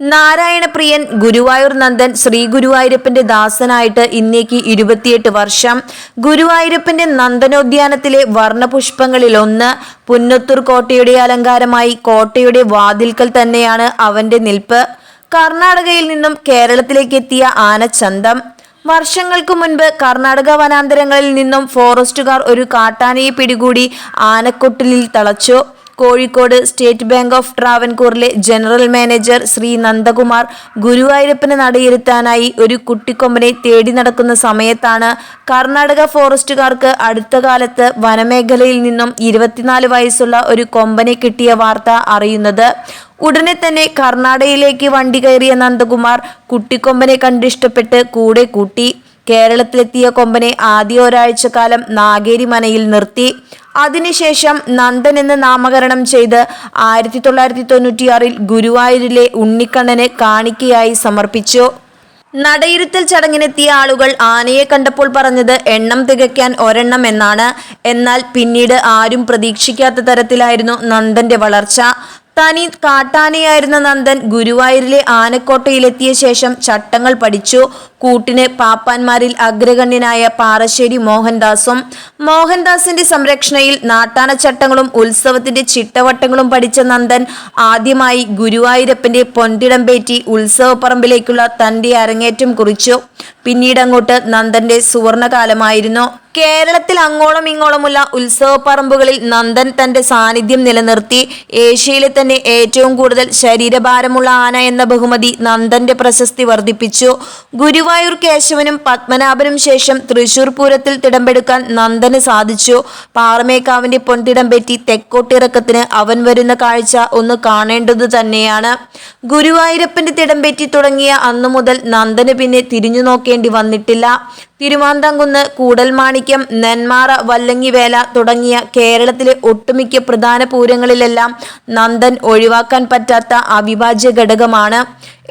നാരായണപ്രിയൻ ഗുരുവായൂർ നന്ദൻ ശ്രീ ഗുരുവായൂരപ്പന്റെ ദാസനായിട്ട് ഇന്നേക്ക് ഇരുപത്തിയെട്ട് വർഷം. ഗുരുവായൂരപ്പന്റെ നന്ദനോദ്യാനത്തിലെ വർണപുഷ്പങ്ങളിൽ ഒന്ന് പുന്നത്തൂർ കോട്ടയുടെ അലങ്കാരമായി കോട്ടയുടെ വാതിൽക്കൽ തന്നെയാണ് അവന്റെ നിൽപ്പ്. കർണാടകയിൽ നിന്നും കേരളത്തിലേക്ക് എത്തിയ ആനച്ചന്തം. വർഷങ്ങൾക്ക് മുൻപ് കർണാടക വനാന്തരങ്ങളിൽ നിന്നും ഫോറസ്റ്റുകാർ ഒരു കാട്ടാനയെ പിടികൂടി ആനക്കൊട്ടിലിൽ തളച്ചു. കോഴിക്കോട് സ്റ്റേറ്റ് ബാങ്ക് ഓഫ് ട്രാവൻകൂറിലെ ജനറൽ മാനേജർ ശ്രീ നന്ദകുമാർ ഗുരുവായൂരപ്പന് നടയിരുത്താനായി ഒരു കുട്ടിക്കൊമ്പനെ തേടി നടക്കുന്ന സമയത്താണ് കർണാടക ഫോറസ്റ്റുകാർക്ക് അടുത്ത കാലത്ത് വനമേഖലയിൽ നിന്നും ഇരുപത്തിനാല് വയസ്സുള്ള ഒരു കൊമ്പനെ കിട്ടിയ വാർത്ത അറിയുന്നത്. ഉടനെ തന്നെ കർണാടകയിലേക്ക് വണ്ടി കയറിയ നന്ദകുമാർ കുട്ടിക്കൊമ്പനെ കണ്ടിഷ്ടപ്പെട്ട് കൂടെ കൂട്ടി. കേരളത്തിലെത്തിയ കൊമ്പനെ ആദ്യ ഒരാഴ്ച കാലം നാഗേരി മനയിൽ നിർത്തി. അതിനുശേഷം നന്ദൻ എന്ന് നാമകരണം ചെയ്ത് ആയിരത്തി തൊള്ളായിരത്തി തൊണ്ണൂറ്റിയാറിൽ ഗുരുവായൂരിലെ ഉണ്ണിക്കണ്ണന് കാണിക്കയായി സമർപ്പിച്ചു. നടയിരുത്തൽ ചടങ്ങിനെത്തിയ ആളുകൾ ആനയെ കണ്ടപ്പോൾ പറഞ്ഞത് എണ്ണം തികയ്ക്കാൻ ഒരെണ്ണം എന്നാണ്. എന്നാൽ പിന്നീട് ആരും പ്രതീക്ഷിക്കാത്ത തരത്തിലായിരുന്നു നന്ദന്റെ വളർച്ച. തനി കാട്ടാനയായിരുന്ന നന്ദൻ ഗുരുവായൂരിലെ ആനക്കോട്ടയിലെത്തിയ ശേഷം ചട്ടങ്ങൾ പഠിച്ചു. കൂട്ടിന് പാപ്പാന്മാരിൽ അഗ്രഗണ്യനായ പാറശ്ശേരി മോഹൻദാസും മോഹൻദാസിന്റെ സംരക്ഷണയിൽ നാട്ടാന ചട്ടങ്ങളും ഉത്സവത്തിന്റെ ചിട്ടവട്ടങ്ങളും പഠിച്ച നന്ദൻ ആദ്യമായി ഗുരുവായൂരപ്പന്റെ പൊൻതിടംപേറ്റി ഉത്സവപ്പറമ്പിലേക്കുള്ള തന്റെ അരങ്ങേറ്റം കുറിച്ചു. പിന്നീട് അങ്ങോട്ട് നന്ദന്റെ സുവർണകാലമായിരുന്നു. കേരളത്തിൽ അങ്ങോളം ഇങ്ങോളമുള്ള ഉത്സവപ്പറമ്പുകളിൽ നന്ദൻ തന്റെ സാന്നിധ്യം നിലനിർത്തി. ഏഷ്യയിലെ തന്നെ ഏറ്റവും കൂടുതൽ ശരീരഭാരമുള്ള ആന എന്ന ബഹുമതി നന്ദന്റെ പ്രശസ്തി വർദ്ധിപ്പിച്ചു. ഗുരുവായൂർ കേശവനും പത്മനാഭനും ശേഷം തൃശൂർ പൂരത്തിൽ തിടമ്പെടുക്കാൻ നന്ദന് സാധിച്ചു. പാറമേക്കാവിന്റെ പൊൻതിടം പറ്റി തെക്കോട്ടിറക്കത്തിന് അവൻ വരുന്ന കാഴ്ച ഒന്ന് കാണേണ്ടത് തന്നെയാണ്. ഗുരുവായൂരപ്പന്റെ തിടമ്പേറ്റി തുടങ്ങിയ അന്നു മുതൽ നന്ദന് പിന്നെ തിരിഞ്ഞു നോക്കേണ്ടി വന്നിട്ടില്ല. തിരുമാന്താംകുന്ന് കൂടൽമാണിക്യം നെന്മാറ വല്ലങ്ങിവേല തുടങ്ങിയ കേരളത്തിലെ ഒട്ടുമിക്ക പ്രധാന പൂരങ്ങളിലെല്ലാം നന്ദൻ ഒഴിവാക്കാൻ പറ്റാത്ത അവിഭാജ്യ ഘടകമാണ്.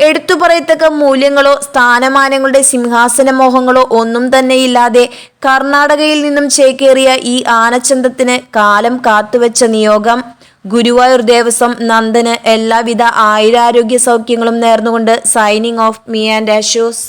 എടുത്തുപറയത്തക്ക മൂല്യങ്ങളോ സ്ഥാനമാനങ്ങളുടെ സിംഹാസന മോഹങ്ങളോ ഒന്നും തന്നെയില്ലാതെ കർണാടകയിൽ നിന്നും ചേക്കേറിയ ഈ ആനച്ചന്തത്തിന് കാലം കാത്തുവെച്ച നിയോഗം. ഗുരുവായൂർ ദേവസ്വം നന്ദന് എല്ലാവിധ ആയുരാരോഗ്യ സൗഖ്യങ്ങളും നേർന്നുകൊണ്ട് signing off me and Ashu's